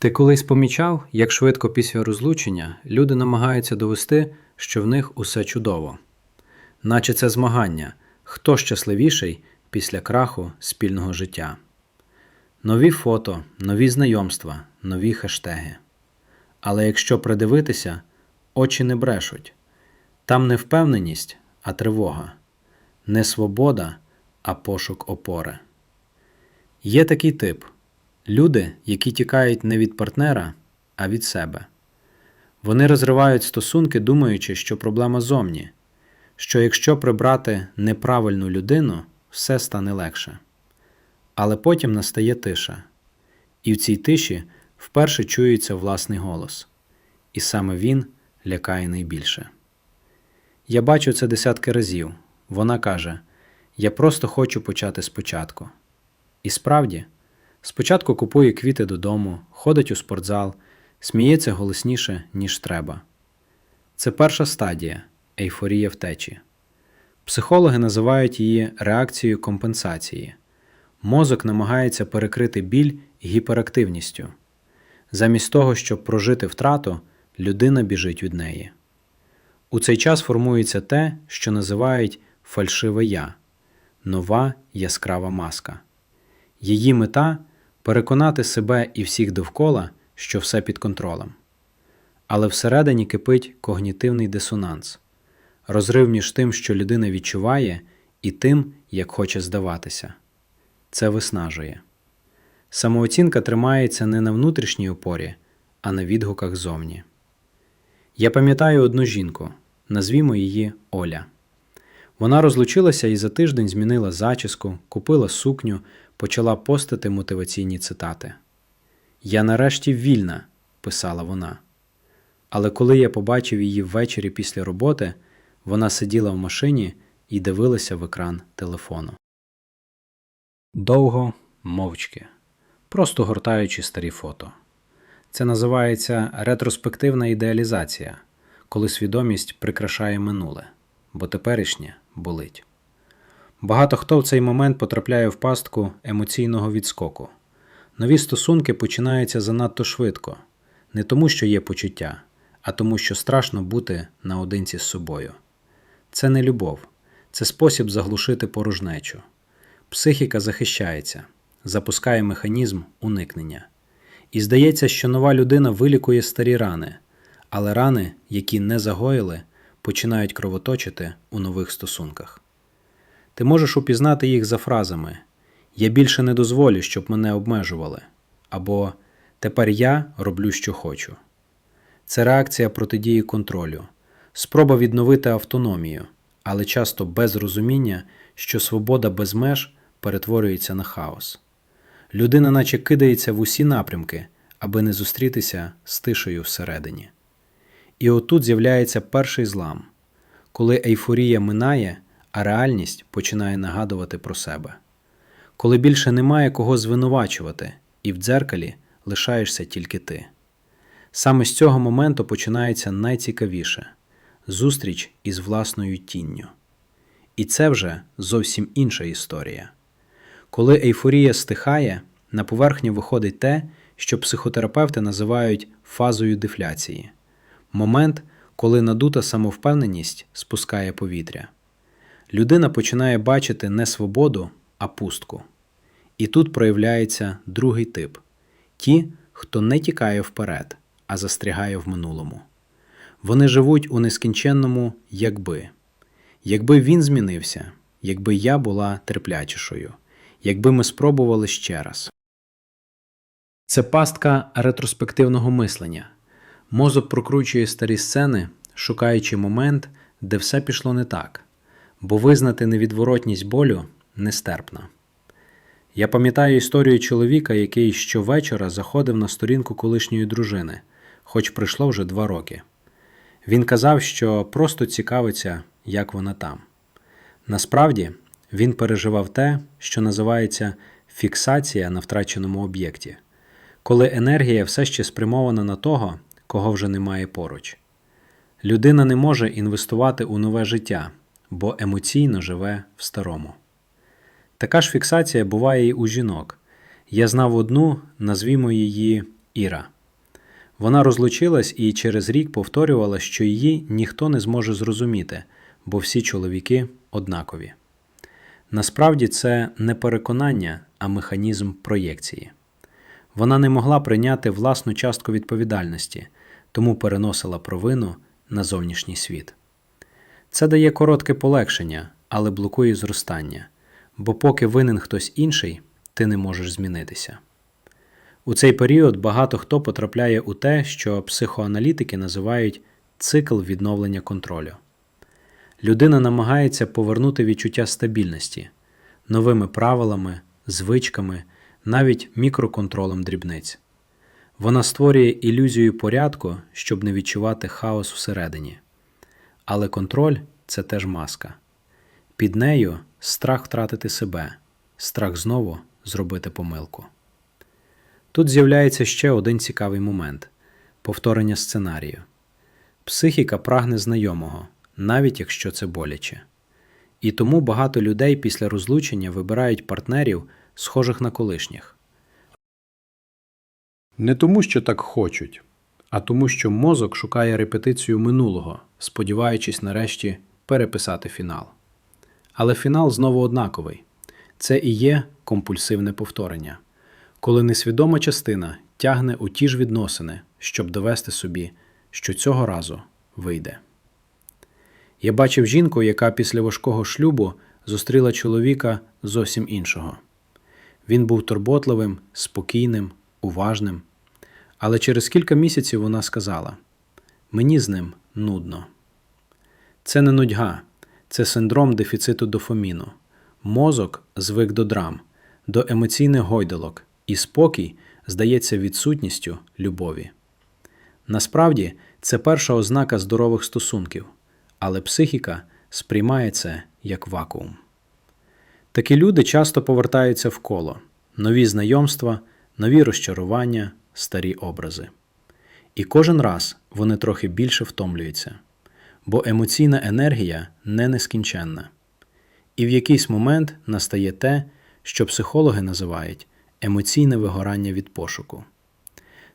Ти колись помічав, як швидко після розлучення люди намагаються довести, що в них усе чудово, наче це змагання, хто щасливіший після краху спільного життя. Нові фото, нові знайомства, нові хештеги. Але якщо придивитися, очі не брешуть. Там не впевненість, а тривога, не свобода, а пошук опори. Є такий тип люди, які тікають не від партнера, а від себе. Вони розривають стосунки, думаючи, що проблема зовні, що якщо прибрати неправильну людину, все стане легше. Але потім настає тиша, і в цій тиші вперше чується власний голос, і саме він лякає найбільше. Я бачу це десятки разів. Вона каже: Я просто хочу почати спочатку. І справді, спочатку купує квіти додому, ходить у спортзал, сміється голосніше, ніж треба. Це перша стадія ейфорія втечі. Психологи називають її реакцією компенсації. Мозок намагається перекрити біль гіперактивністю. Замість того, щоб прожити втрату, людина біжить від неї. У цей час формується те, що називають фальшиве я нова яскрава маска. Її мета переконати себе і всіх довкола, що все під контролем. Але всередині кипить когнітивний дисонанс, розрив між тим, що людина відчуває, і тим, як хоче здаватися. Це виснажує. Самооцінка тримається не на внутрішній опорі, а на відгуках зовні. Я пам'ятаю одну жінку, назвімо її Оля. Вона розлучилася і за тиждень змінила зачіску, купила сукню, почала постити мотиваційні цитати. Я нарешті вільна, писала вона. Але коли я побачив її ввечері після роботи, вона сиділа в машині і дивилася в екран телефону. Довго, мовчки, просто гортаючи старі фото. Це називається ретроспективна ідеалізація, коли свідомість прикрашає минуле, бо теперішнє болить. Багато хто в цей момент потрапляє в пастку емоційного відскоку. Нові стосунки починаються занадто швидко, не тому, що є почуття, а тому, що страшно бути наодинці з собою. Це не любов, це спосіб заглушити порожнечу. Психіка захищається, запускає механізм уникнення. І здається, що нова людина вилікує старі рани, але рани, які не загоїли, починають кровоточити у нових стосунках. Ти можеш упізнати їх за фразами Я більше не дозволю, щоб мене обмежували, або Тепер я роблю, що хочу. Це реакція протидії контролю, спроба відновити автономію, але часто без розуміння, що свобода без меж перетворюється на хаос. Людина наче кидається в усі напрямки, аби не зустрітися з тишею всередині. І отут з'являється перший злам, коли ейфорія минає, а реальність починає нагадувати про себе. Коли більше немає кого звинувачувати, і в дзеркалі лишаєшся тільки ти. Саме з цього моменту починається найцікавіше зустріч із власною тінню. І це вже зовсім інша історія. Коли ейфорія стихає, на поверхню виходить те, що психотерапевти називають фазою дефляції момент, коли надута самовпевненість спускає повітря. Людина починає бачити не свободу, а пустку. І тут проявляється другий тип ті, хто не тікає вперед, а застрягає в минулому. Вони живуть у нескінченному якби. Якби він змінився, якби я була терплячішою, якби ми спробували ще раз. Це пастка ретроспективного мислення. Мозок прокручує старі сцени, шукаючи момент, де все пішло не так, бо визнати невідворотність болю нестерпно. Я пам'ятаю історію чоловіка, який щовечора заходив на сторінку колишньої дружини, хоч пройшло вже два роки. Він казав, що просто цікавиться, як вона там. Насправді, він переживав те, що називається фіксація на втраченому об'єкті, коли енергія все ще спрямована на того, кого вже немає поруч. Людина не може інвестувати у нове життя, бо емоційно живе в старому. Така ж фіксація буває і у жінок. Я знав одну, назвімо її Іра. Вона розлучилась і через рік повторювала, що її ніхто не зможе зрозуміти, бо всі чоловіки однакові. Насправді це не переконання, а механізм проєкції. Вона не могла прийняти власну частку відповідальності, тому переносила провину на зовнішній світ. Це дає коротке полегшення, але блокує зростання, бо поки винен хтось інший, ти не можеш змінитися. У цей період багато хто потрапляє у те, що психоаналітики називають цикл відновлення контролю. Людина намагається повернути відчуття стабільності новими правилами, звичками, навіть мікроконтролем дрібниць. Вона створює ілюзію порядку, щоб не відчувати хаос всередині. Але контроль це теж маска. Під нею страх втратити себе, страх знову зробити помилку. Тут з'являється ще один цікавий момент повторення сценарію. Психіка прагне знайомого, навіть якщо це боляче. І тому багато людей після розлучення вибирають партнерів, схожих на колишніх. Не тому, що так хочуть, а тому, що мозок шукає репетицію минулого, сподіваючись нарешті переписати фінал. Але фінал знову однаковий це і є компульсивне повторення, коли несвідома частина тягне у ті ж відносини, щоб довести собі, що цього разу вийде. Я бачив жінку, яка після важкого шлюбу зустріла чоловіка зовсім іншого. Він був турботливим, спокійним, уважним. Але через кілька місяців вона сказала: Мені з ним нудно. Це не нудьга, це синдром дефіциту дофаміну. Мозок звик до драм, до емоційних гойдалок, і спокій здається відсутністю любові. Насправді, це перша ознака здорових стосунків, але психіка сприймає це як вакуум. Такі люди часто повертаються в коло, нові знайомства, нові розчарування, старі образи. І кожен раз вони трохи більше втомлюються, бо емоційна енергія не нескінченна. І в якийсь момент настає те, що психологи називають емоційне вигорання від пошуку.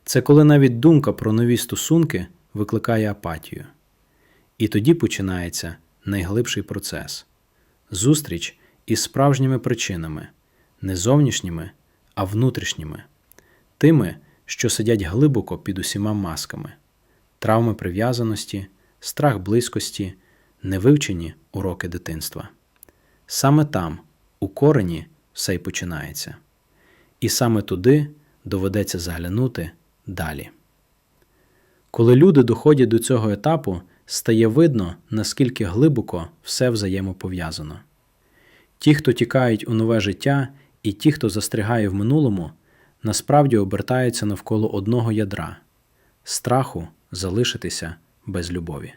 Це коли навіть думка про нові стосунки викликає апатію. І тоді починається найглибший процес зустріч із справжніми причинами, не зовнішніми, а внутрішніми, тими, що сидять глибоко під усіма масками, травми прив'язаності, страх близькості, невивчені уроки дитинства. Саме там, у корені, все й починається. І саме туди доведеться заглянути далі. Коли люди доходять до цього етапу, стає видно, наскільки глибоко все взаємопов'язано. Ті, хто тікають у нове життя, і ті, хто застрягає в минулому, насправді обертаються навколо одного ядра страху залишитися без любові.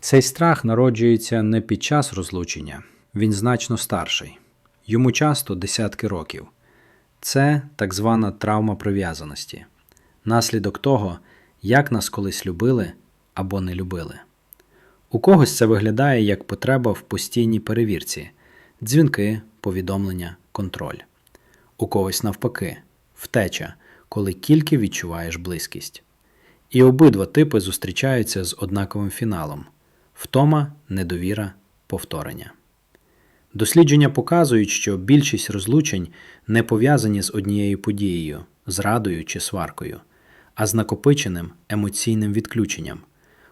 Цей страх народжується не під час розлучення, він значно старший, йому часто десятки років. Це так звана травма прив'язаності, наслідок того, як нас колись любили або не любили. У когось це виглядає як потреба в постійній перевірці, дзвінки, повідомлення, контроль. У когось навпаки, втеча, коли тільки відчуваєш близькість. І обидва типи зустрічаються з однаковим фіналом втома, недовіра, повторення. Дослідження показують, що більшість розлучень не пов'язані з однією подією, зрадою чи сваркою, а з накопиченим емоційним відключенням,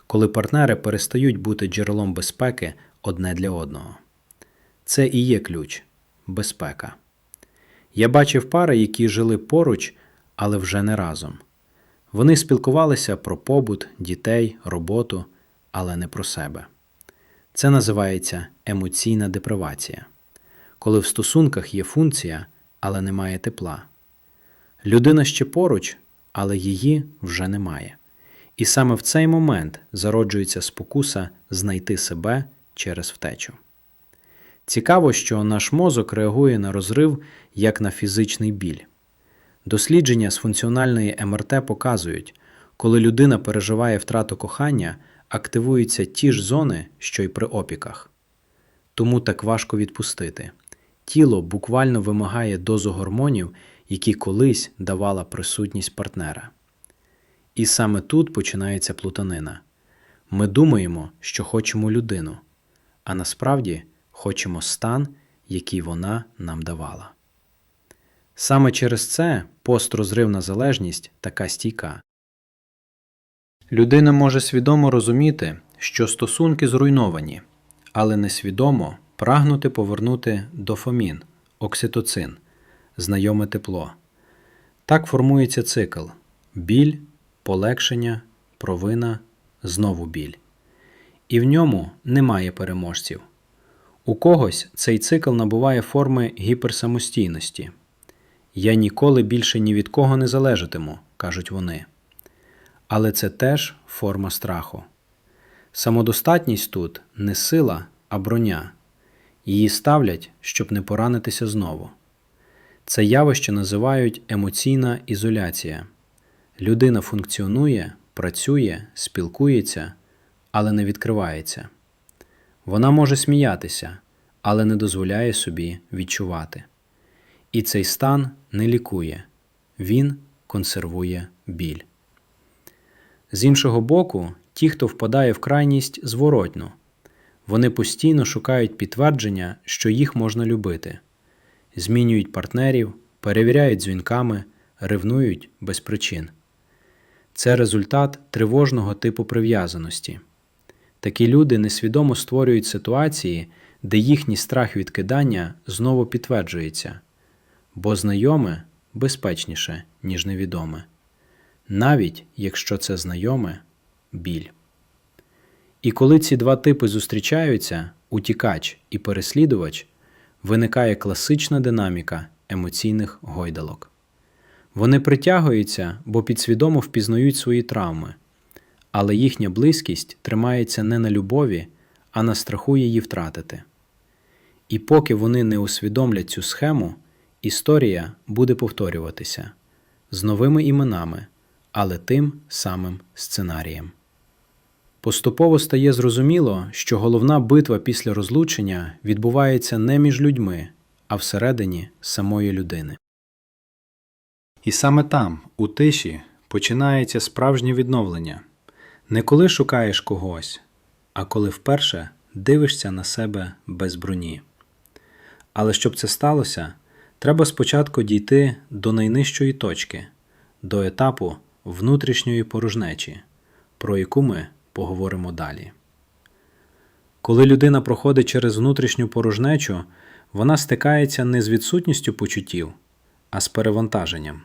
коли партнери перестають бути джерелом безпеки одне для одного. Це і є ключ безпека. Я бачив пари, які жили поруч, але вже не разом. Вони спілкувалися про побут, дітей, роботу, але не про себе. Це називається емоційна депривація, коли в стосунках є функція, але немає тепла. Людина ще поруч, але її вже немає. І саме в цей момент зароджується спокуса знайти себе через втечу. Цікаво, що наш мозок реагує на розрив як на фізичний біль. Дослідження з функціональної МРТ показують, коли людина переживає втрату кохання, активуються ті ж зони, що й при опіках. Тому так важко відпустити. Тіло буквально вимагає дозу гормонів, які колись давала присутність партнера. І саме тут починається плутанина. Ми думаємо, що хочемо людину, а насправді хочемо стан, який вона нам давала. Саме через це построзривна залежність така стійка. Людина може свідомо розуміти, що стосунки зруйновані, але несвідомо прагнути повернути дофамін, окситоцин, знайоме тепло. Так формується цикл біль, полегшення, провина, знову біль. І в ньому немає переможців. У когось цей цикл набуває форми гіперсамостійності. Я ніколи більше ні від кого не залежатиму, кажуть вони. Але це теж форма страху. Самодостатність тут не сила, а броня. Її ставлять, щоб не поранитися знову. Це явище називають емоційна ізоляція. Людина функціонує, працює, спілкується, але не відкривається. Вона може сміятися, але не дозволяє собі відчувати. І цей стан не лікує, він консервує біль. З іншого боку, ті, хто впадає в крайність зворотну, вони постійно шукають підтвердження, що їх можна любити, змінюють партнерів, перевіряють дзвінками, ревнують без причин. Це результат тривожного типу прив'язаності. Такі люди несвідомо створюють ситуації, де їхній страх відкидання знову підтверджується, бо знайоме безпечніше, ніж невідоме, навіть якщо це знайоме біль. І коли ці два типи зустрічаються, утікач і переслідувач, виникає класична динаміка емоційних гойдалок. Вони притягуються, бо підсвідомо впізнають свої травми, але їхня близькість тримається не на любові, а на страху її втратити. І поки вони не усвідомлять цю схему, історія буде повторюватися з новими іменами, але тим самим сценарієм. Поступово стає зрозуміло, що головна битва після розлучення відбувається не між людьми, а всередині самої людини. І саме там, у тиші, починається справжнє відновлення не коли шукаєш когось, а коли вперше дивишся на себе без броні. Але щоб це сталося, треба спочатку дійти до найнижчої точки, до етапу внутрішньої порожнечі, про яку ми поговоримо далі. Коли людина проходить через внутрішню порожнечу, вона стикається не з відсутністю почуттів, а з перевантаженням,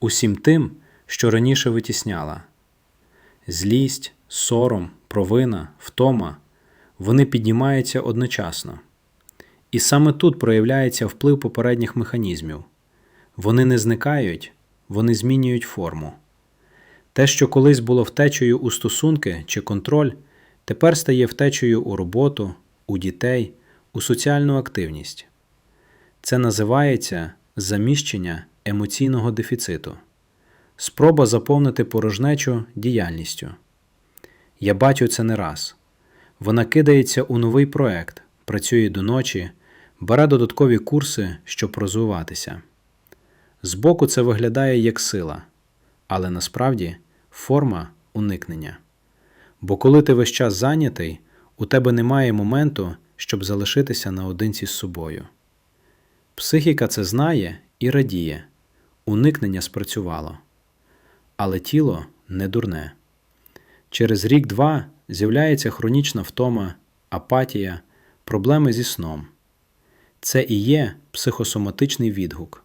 усім тим, що раніше витісняла. Злість, сором, провина, втома вони піднімаються одночасно. І саме тут проявляється вплив попередніх механізмів. Вони не зникають, вони змінюють форму. Те, що колись було втечею у стосунки чи контроль, тепер стає втечею у роботу, у дітей, у соціальну активність. Це називається заміщення емоційного дефіциту, спроба заповнити порожнечу діяльністю. Я бачу це не раз. Вона кидається у новий проект, працює до ночі, бере додаткові курси, щоб розвиватися. Збоку це виглядає як сила, але насправді форма уникнення. Бо коли ти весь час зайнятий, у тебе немає моменту, щоб залишитися наодинці з собою. Психіка це знає і радіє, уникнення спрацювало. Але тіло не дурне. Через рік-два з'являється хронічна втома, апатія, проблеми зі сном. Це і є психосоматичний відгук,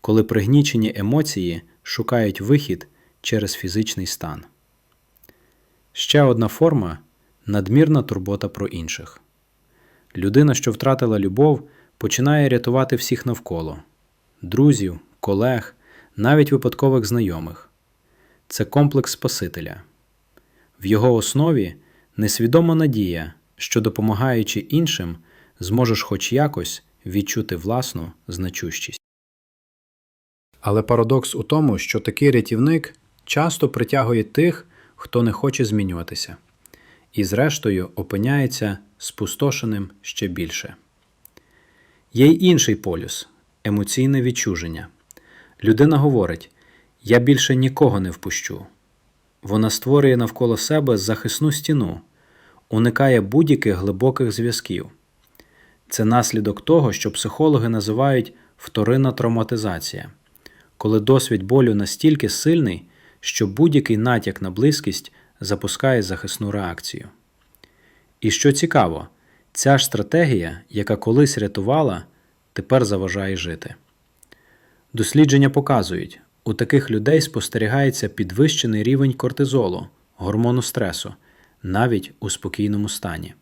коли пригнічені емоції шукають вихід через фізичний стан. Ще одна форма надмірна турбота про інших. Людина, що втратила любов, починає рятувати всіх навколо друзів, колег, навіть випадкових знайомих. Це комплекс Спасителя. В його основі несвідома надія, що, допомагаючи іншим, зможеш хоч якось відчути власну значущість. Але парадокс у тому, що такий рятівник часто притягує тих, хто не хоче змінюватися, і, зрештою, опиняється спустошеним ще більше. Є й інший полюс емоційне відчуження. Людина говорить: Я більше нікого не впущу. Вона створює навколо себе захисну стіну, уникає будь-яких глибоких зв'язків. Це наслідок того, що психологи називають вторинна травматизація, коли досвід болю настільки сильний, що будь-який натяк на близькість запускає захисну реакцію. І що цікаво, ця ж стратегія, яка колись рятувала, тепер заважає жити. Дослідження показують, у таких людей спостерігається підвищений рівень кортизолу, гормону стресу, навіть у спокійному стані.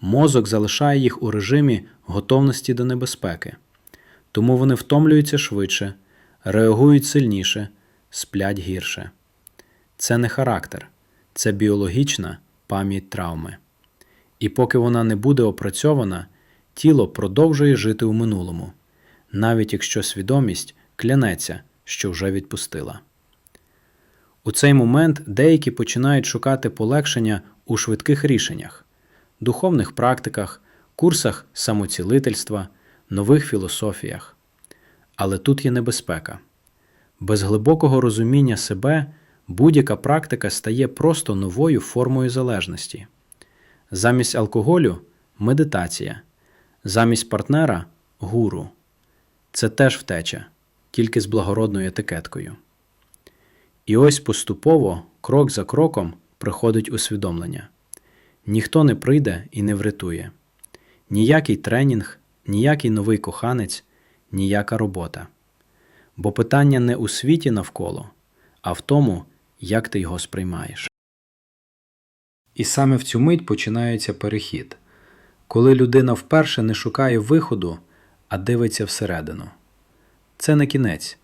Мозок залишає їх у режимі готовності до небезпеки, тому вони втомлюються швидше, реагують сильніше, сплять гірше. Це не характер, це біологічна пам'ять травми. І поки вона не буде опрацьована, тіло продовжує жити у минулому, навіть якщо свідомість клянеться, що вже відпустила. У цей момент деякі починають шукати полегшення у швидких рішеннях, духовних практиках, курсах самоцілительства, нових філософіях. Але тут є небезпека. Без глибокого розуміння себе будь-яка практика стає просто новою формою залежності. Замість алкоголю медитація, замість партнера гуру. Це теж втеча, тільки з благородною етикеткою. І ось поступово, крок за кроком, приходить усвідомлення: ніхто не прийде і не врятує. Ніякий тренінг, ніякий новий коханець, ніяка робота. Бо питання не у світі навколо, а в тому, як ти його сприймаєш. І саме в цю мить починається перехід, коли людина вперше не шукає виходу, а дивиться всередину. Це не кінець,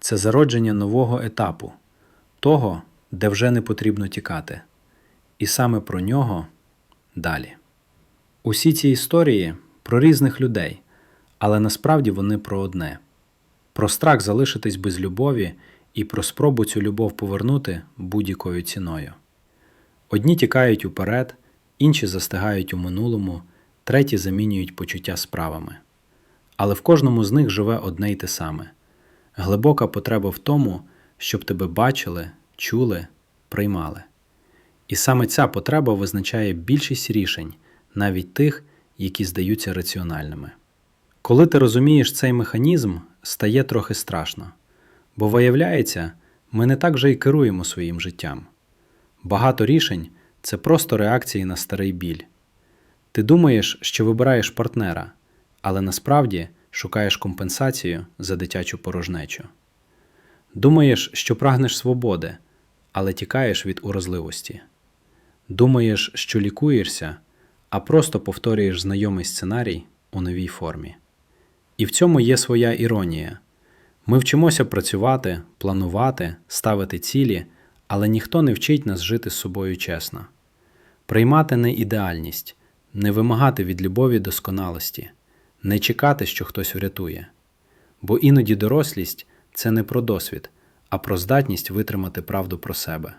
це зародження нового етапу, того, де вже не потрібно тікати. І саме про нього далі. Усі ці історії про різних людей, але насправді вони про одне: про страх залишитись без любові і про спробу цю любов повернути будь-якою ціною. Одні тікають уперед, інші застигають у минулому, треті замінюють почуття справами. Але в кожному з них живе одне й те саме глибока потреба в тому, щоб тебе бачили, чули, приймали. І саме ця потреба визначає більшість рішень, навіть тих, які здаються раціональними. Коли ти розумієш цей механізм, стає трохи страшно, бо виявляється, ми не так же й керуємо своїм життям. Багато рішень це просто реакції на старий біль. Ти думаєш, що вибираєш партнера, але насправді шукаєш компенсацію за дитячу порожнечу. Думаєш, що прагнеш свободи, але тікаєш від уразливості. Думаєш, що лікуєшся, а просто повторюєш знайомий сценарій у новій формі. І в цьому є своя іронія. Ми вчимося працювати, планувати, ставити цілі, але ніхто не вчить нас жити з собою чесно, приймати не ідеальність, не вимагати від любові досконалості, не чекати, що хтось врятує. Бо іноді дорослість це не про досвід, а про здатність витримати правду про себе.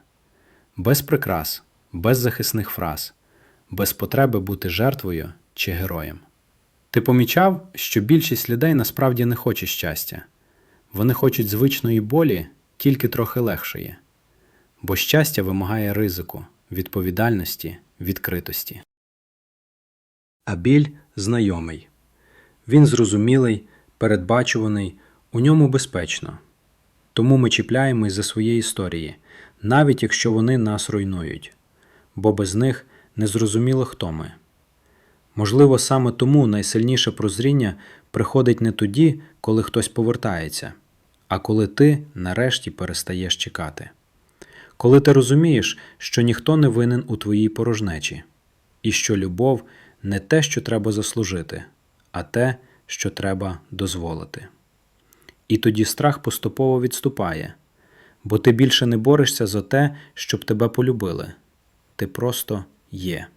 Без прикрас, без захисних фраз, без потреби бути жертвою чи героєм. Ти помічав, що більшість людей насправді не хоче щастя, вони хочуть звичної болі, тільки трохи легшої, бо щастя вимагає ризику, відповідальності, відкритості. А біль знайомий. Він зрозумілий, передбачуваний, у ньому безпечно. Тому ми чіпляємось за свої історії, навіть якщо вони нас руйнують, бо без них не зрозуміло, хто ми. Можливо, саме тому найсильніше прозріння приходить не тоді, коли хтось повертається, а коли ти нарешті перестаєш чекати. Коли ти розумієш, що ніхто не винен у твоїй порожнечі, і що любов не те, що треба заслужити, а те, що треба дозволити. І тоді страх поступово відступає, бо ти більше не борешся за те, щоб тебе полюбили. Ти просто є.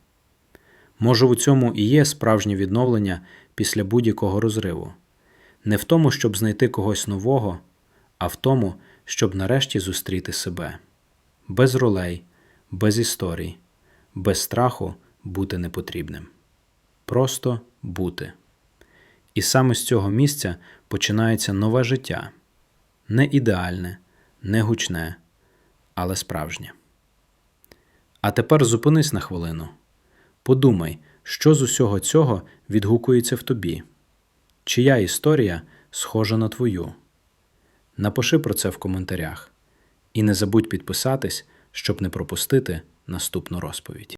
Може, у цьому і є справжнє відновлення після будь-якого розриву, не в тому, щоб знайти когось нового, а в тому, щоб нарешті зустріти себе без ролей, без історій, без страху бути непотрібним. Просто бути. І саме з цього місця починається нове життя, Не ідеальне, не гучне, але справжнє. А тепер зупинись на хвилину. Подумай, що з усього цього відгукується в тобі, чия історія схожа на твою. Напиши про це в коментарях. І не забудь підписатись, щоб не пропустити наступну розповідь.